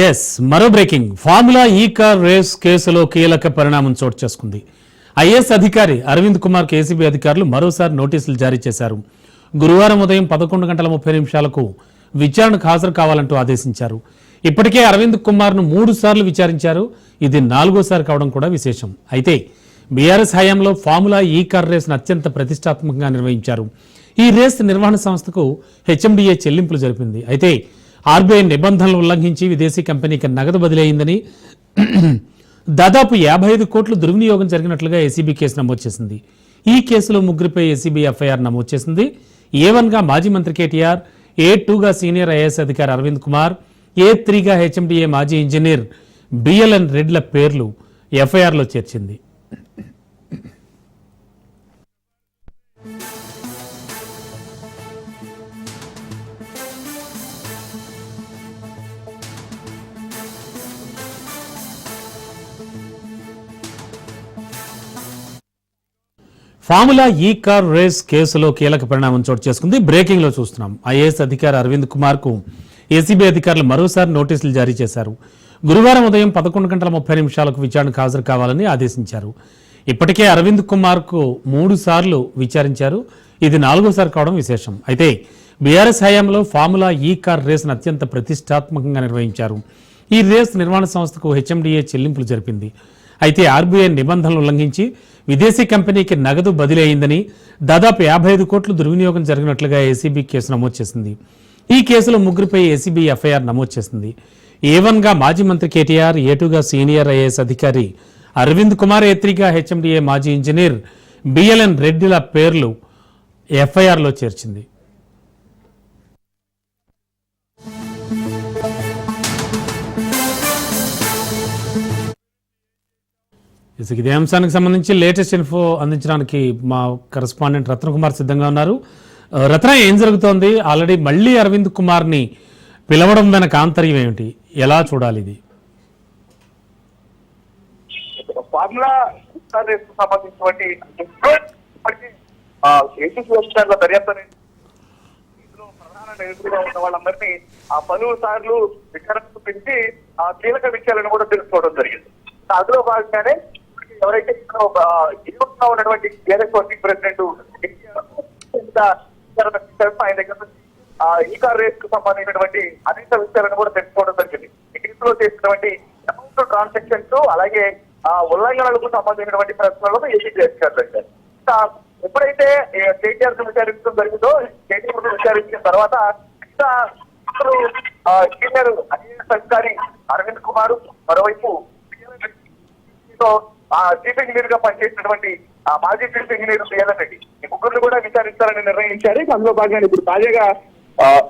Yes మరో breaking formula E car race కేసులో కీలక పరిణామం చోటు చేసుకుంది. ఐఏఎస్ అధికారి అరవింద్ కుమార్ ఏసీబీ అధికారులు మరోసారి నోటీసులు జారీ చేశారు. గురువారం ఉదయం పదకొండు గంటల ముప్పై నిమిషాలకు విచారణకు హాజరు కావాలంటూ ఆదేశించారు. ఇప్పటికే అరవింద్ కుమార్ను మూడు సార్లు విచారించారు. ఇది నాలుగోసారి కావడం కూడా విశేషం. అయితే బీఆర్ఎస్ హయాంలో ఫార్ములా ఈ కార్ రేస్ను అత్యంత ప్రతిష్టాత్మకంగా నిర్వహించారు. ఈ రేస్ నిర్వహణ సంస్థకు హెచ్ఎండిఏ చెల్లింపులు జరిపింది. అయితే ఆర్బీఐ నిబంధనలు ఉల్లంఘించి విదేశీ కంపెనీకి నగదు బదిలీ అయిందని దాదాపు యాభై ఐదు కోట్లు దుర్వినియోగం జరిగినట్లుగా ఏసీబీ కేసు నమోదు చేసింది. ఈ కేసులో ముగ్గురిపై ఏసీబీ ఎఫ్ఐఆర్ నమోదు చేసింది. ఏ వన్గా మాజీ మంత్రి కేటీఆర్ ఏ టూగా సీనియర్ ఐఏఎస్ అధికారి అరవింద్ కుమార్ ఏ త్రీగా హెచ్ఎండిఏ మాజీ ఇంజనీర్ బిఎల్ఎన్ రెడ్ల పేర్లు ఎఫ్ఐఆర్లో చేర్చింది. ఫార్ములా ఈ కార్ రేస్ కేసులో కీలక పరిణామం చోటు చేసుకుంది. బ్రేకింగ్లో చూస్తున్నాం. ఐఏఎస్ అధికారి అరవింద్ కుమార్కు ఏసీబీ అధికారులు మరోసారి నోటీసులు జారీ చేశారు. గురువారం ఉదయం పదకొండు గంటల ముప్పై నిమిషాలకు విచారణకు హాజరు కావాలని ఆదేశించారు. ఇప్పటికే అరవింద్ కుమార్కు మూడు సార్లు విచారించారు. ఇది నాలుగోసారి కావడం విశేషం. అయితే బీఆర్ఎస్ హయాంలో ఫార్ములా ఈ కార్ రేసును అత్యంత ప్రతిష్టాత్మకంగా నిర్వహించారు. ఈ రేస్ నిర్మాణ సంస్థకు హెచ్ఎండిఏ చెల్లింపులు జరిపింది. అయితే ఆర్బీఐ నిబంధనలు ఉల్లంఘించి విదేశీ కంపెనీకి నగదు బదిలీ అయిందని దాదాపు యాభై ఐదు కోట్లు దుర్వినియోగం జరిగినట్లుగా ఏసీబీ కేసు నమోదు చేసింది. ఈ కేసులో ముగ్గురిపై ఏసీబీ ఎఫ్ఐఆర్ నమోదు చేసింది. ఏ వన్గా మాజీ మంత్రి కేటీఆర్ ఏ టూగా సీనియర్ ఐఏఎస్ అధికారి అరవింద్ కుమార్ ఏ త్రీగా హెచ్ఎండిఏ మాజీ ఇంజనీర్ బిఎల్ఎన్ రెడ్డిల పేర్లు ఎఫ్ఐఆర్లో చేర్చింది. ఇసుక ఇదే అంశానికి సంబంధించి లేటెస్ట్ ఇన్ఫో అందించడానికి మా కరెస్పాండెంట్ రత్న కుమార్ సిద్ధంగా ఉన్నారు. రత్న ఏం జరుగుతోంది? ఆల్రెడీ మళ్ళీ అరవింద్ కుమార్ని పిలవడం వెనక ఆంతర్యం ఏమిటి? ఎలా చూడాలి ఇది? ఫార్ములా సంబంధించినటువంటి ఆ, దర్యాప్తు ఉన్న వాళ్ళందరినీ ఆ పలువురు సార్లు విచారణకు పెంచి ఆ కీలక విషయాలను కూడా తెలుసుకోవడం జరిగింది. అందులో భాగంగానే ఎవరైతే ఇక్కడ ఉన్నటువంటి టీఆర్ఎస్ వర్కింగ్ ప్రెసిడెంట్ ఆయన దగ్గర ఈ కార్ రేస్కు సంబంధించినటువంటి అనేక విషయాలను కూడా తెలుసుకోవడం జరిగింది. ఈ కేసులో చేసినటువంటి అమౌంట్ ట్రాన్సాక్షన్స్ అలాగే ఆ ఉల్లంఘనలకు సంబంధించినటువంటి ప్రశ్నలను ఏసీ చేస్తారు ఎప్పుడైతే కేటీఆర్ విచారించడం జరిగిందో కేటీఆర్ విచారించిన తర్వాత ఇప్పుడు సీనియర్ ఐఏఎస్ అధికారి అరవింద్ కుమార్ మరోవైపు చీఫ్ ఇంజనీర్గా పనిచేసినటువంటి ఆ మాజీ చీఫ్ ఇంజనీర్ బిఎల్ఎన్ రెడ్డి. ఈ ముగ్గురు కూడా విచారిస్తారని నిర్ణయించారు. అందులో భాగంగా ఇప్పుడు తాజాగా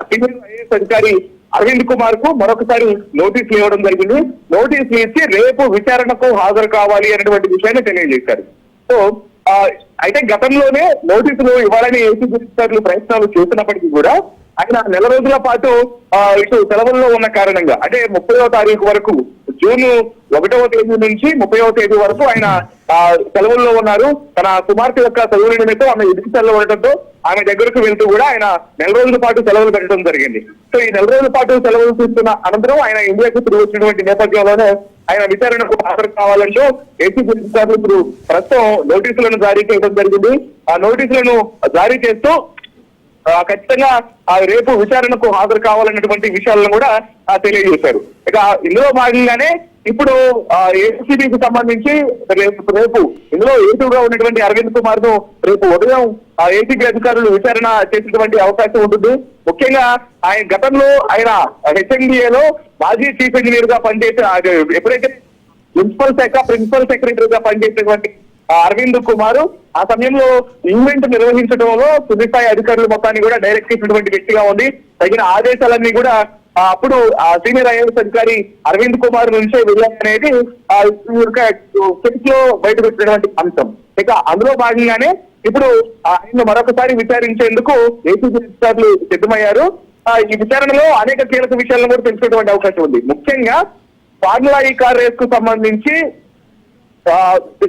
సీనియర్ ఐఏఎస్ అధికారి అరవింద్ కుమార్కు మరొకసారి నోటీసులు ఇవ్వడం జరిగింది. నోటీసులు ఇచ్చి రేపు విచారణకు హాజరు కావాలి అనేటువంటి విషయాన్ని తెలియజేశారు. సో ఆ, అయితే గతంలోనే నోటీసులు ఇవ్వాలని ఏసీబీ అధికారులు ప్రయత్నాలు చేసినప్పటికీ కూడా ఆయన నెల రోజుల పాటు ఆ, ఇటు సెలవుల్లో ఉన్న కారణంగా అంటే ముప్పైవ తారీఖు వరకు జూన్ ఒకటవ తేదీ నుంచి ముప్పైవ తేదీ వరకు ఆయన ఆ, సెలవుల్లో ఉన్నారు. తన కుమార్తె యొక్క చదువుల నిమిత్తం ఆమె విదేశాల్లో ఉండటంతో ఆమె దగ్గరకు వెళ్తూ కూడా ఆయన నెల రోజుల పాటు సెలవులు పెట్టడం జరిగింది. సో ఈ నెల రోజుల పాటు సెలవులు తీసుకున్న అనంతరం ఆయన ఇండియాకు తిరిగి వచ్చినటువంటి నేపథ్యంలోనే ఆయన విచారణకు హాజరు కావాలంటూ ఏసీబీ ఇప్పుడు ప్రస్తుతం నోటీసులను జారీ చేయడం జరిగింది. ఆ నోటీసులను జారీ చేస్తూ ఖచ్చితంగా ఆ రేపు విచారణకు హాజరు కావాలన్నటువంటి విషయాలను కూడా తెలియజేశారు. ఇక ఇందులో భాగంగానే ఇప్పుడు ఏసీబీకి సంబంధించి రేపు రేపు ఇందులో ఏటుగా ఉన్నటువంటి అరవింద్ కుమార్ను రేపు ఉదయం ఏసీబీ అధికారులు విచారణ చేసేటువంటి అవకాశం ఉంటుంది. ముఖ్యంగా ఆయన గతంలో ఆయన హెచ్ఎండిఏలో మాజీ చీఫ్ ఇంజనీర్గా పనిచేసే ఎప్పుడైతే ప్రిన్సిపల్ శాఖ ప్రిన్సిపల్ సెక్రటరీగా పనిచేసేటువంటి ఆ అరవింద్ కుమార్ ఆ సమయంలో ఈవెంట్ నిర్వహించడంలో తుది స్థాయి అధికారులు మొత్తాన్ని కూడా డైరెక్ట్ చేసినటువంటి వ్యక్తిగా ఉంది. తగిన ఆదేశాలన్నీ కూడా అప్పుడు ఆ సీనియర్ ఐఏఎస్ అధికారి అరవింద్ కుమార్ నుంచే వెళ్ళాలనేది లో బయటకు వచ్చినటువంటి అంశం. ఇక అందులో భాగంగానే ఇప్పుడు ఆయన మరొకసారి విచారించేందుకు ఏసీబీ అధికారులు సిద్ధమయ్యారు. ఆ, ఈ విచారణలో అనేక కీలక విషయాలను కూడా తెలుసుకునేటువంటి అవకాశం ఉంది. ముఖ్యంగా ఫార్ములా ఈ కార్ రేస్కు సంబంధించి ఆ,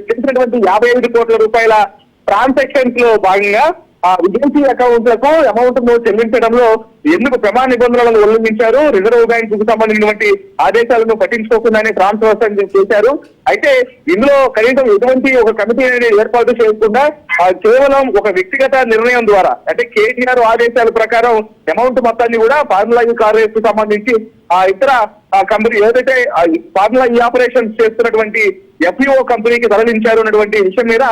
చేసినటువంటి యాభై ఐదు కోట్ల రూపాయల ట్రాన్సాక్షన్స్లో భాగంగా ఆ విదేశీ అకౌంట్లకు అమౌంట్ను చెల్లించడంలో ఎందుకు ప్రమాణ నిబంధనలను ఉల్లంఘించారు? రిజర్వ్ బ్యాంక్కు సంబంధించినటువంటి ఆదేశాలను పట్టించుకోకుండానే ట్రాన్స్ఫర్ చేశారు. అయితే ఇందులో కనీసం ఎటువంటి ఒక కమిటీ అనేది ఏర్పాటు చేయకుండా ఆ, కేవలం ఒక వ్యక్తిగత నిర్ణయం ద్వారా అంటే కేటీఆర్ ఆదేశాల ప్రకారం అమౌంట్ మొత్తాన్ని కూడా ఫార్ములా కార్యకు కు సంబంధించి ఆ ఇతర కంపెనీ ఏదైతే పార్లా ఫార్ములా ఈ ఆపరేషన్ చేస్తున్నటువంటి ఎఫ్ఈఓ కంపెనీకి తరలించారు అన్నటువంటి విషయం మీద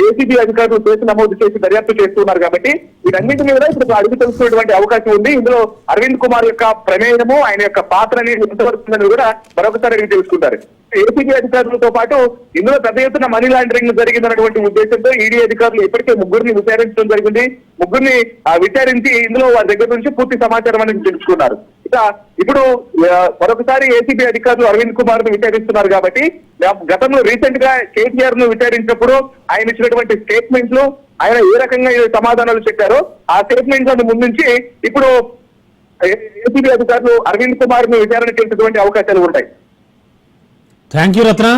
ఏసీబీ అధికారులు కేసు నమోదు చేసి దర్యాప్తు చేస్తున్నారు కాబట్టి వీటన్నింటి మీద ఇప్పుడు అడుగు తెలుసుకున్నటువంటి అవకాశం ఉంది. ఇందులో అరవింద్ కుమార్ యొక్క ప్రమేయము ఆయన యొక్క పాత్ర అనేది ఎంతవరకు కూడా మరొకసారి అడిగి తెలుసుకుంటారు. ఏసీబీ అధికారులతో పాటు ఇందులో పెద్ద ఎత్తున మనీ లాండరింగ్ జరిగిందన్నటువంటి ఉద్దేశంతో ఈడీ అధికారులు ఇప్పటికే ముగ్గురిని విచారించడం జరిగింది. ముగ్గురిని ఆ, విచారించి ఇందులో వారి దగ్గర నుంచి పూర్తి సమాచారం అనేది తెలుసుకున్నారు. ఇక ఇప్పుడు మరొకసారి ఏసీబీ అధికారులు అరవింద్ కుమార్ను విచారిస్తున్నారు కాబట్టి గతంలో రీసెంట్గా కేసీఆర్ను విచారించినప్పుడు ఆయన ఇచ్చినటువంటి స్టేట్మెంట్లు ఆయన ఏ రకంగా సమాధానాలు చెప్పారో ఆ స్టేట్మెంట్లను ముందుంచి ఇప్పుడు ఏసీబీ అధికారులు అరవింద్ కుమార్ను విచారణ చేసేటువంటి అవకాశాలు ఉంటాయి. Thank you Ratna